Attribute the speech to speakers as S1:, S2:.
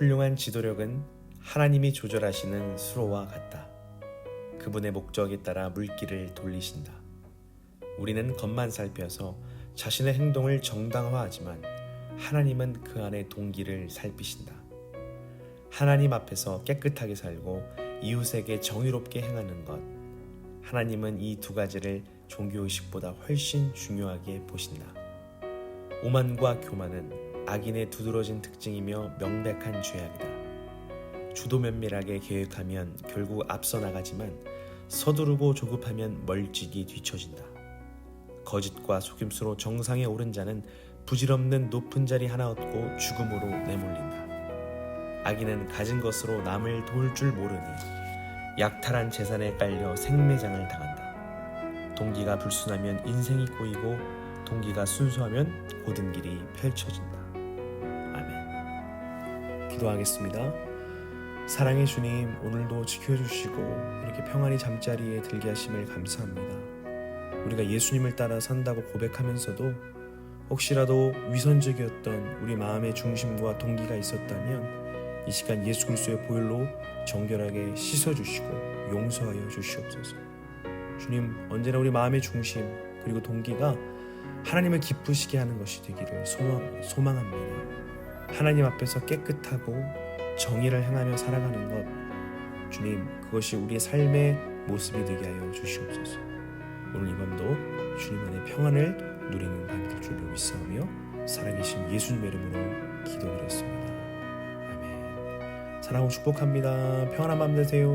S1: 훌륭한 지도력은 하나님이 조절하시는 수로와 같다. 그분의 목적에 따라 물길을 돌리신다. 우리는 겉만 살펴서 자신의 행동을 정당화하지만 하나님은 그 안에 동기를 살피신다. 하나님 앞에서 깨끗하게 살고 이웃에게 정의롭게 행하는 것. 하나님은 이 두 가지를 종교의식보다 훨씬 중요하게 보신다. 오만과 교만은 악인의 두드러진 특징이며 명백한 죄악이다. 주도 면밀하게 계획하면 결국 앞서 나가지만 서두르고 조급하면 멀찍이 뒤처진다. 거짓과 속임수로 정상에 오른 자는 부질없는 높은 자리 하나 얻고 죽음으로 내몰린다. 악인은 가진 것으로 남을 도울 줄 모르니 약탈한 재산에 깔려 생매장을 당한다. 동기가 불순하면 인생이 꼬이고 동기가 순수하면 고든 길이 펼쳐진다. 기도하겠습니다. 사랑의 주님, 오늘도 지켜주시고 이렇게 평안히 잠자리에 들게 하심을 감사합니다. 우리가 예수님을 따라 산다고 고백하면서도 혹시라도 위선적이었던 우리 마음의 중심과 동기가 있었다면 이 시간 예수 그리스도의 보혈로 정결하게 씻어주시고 용서하여 주시옵소서. 주님 언제나 우리 마음의 중심 그리고 동기가 하나님을 기쁘시게 하는 것이 되기를 소망, 소망합니다. 하나님 앞에서 깨끗하고 정의를 행하며 살아가는 것 주님 그것이 우리의 삶의 모습이 되게 하여 주시옵소서. 오늘 이 밤도 주님 안의 평안을 누리는 밤이 될 줄로 믿사오며 살아계신 예수님의 이름으로 기도드렸습니다. 아멘. 사랑하고 축복합니다. 평안한 밤 되세요.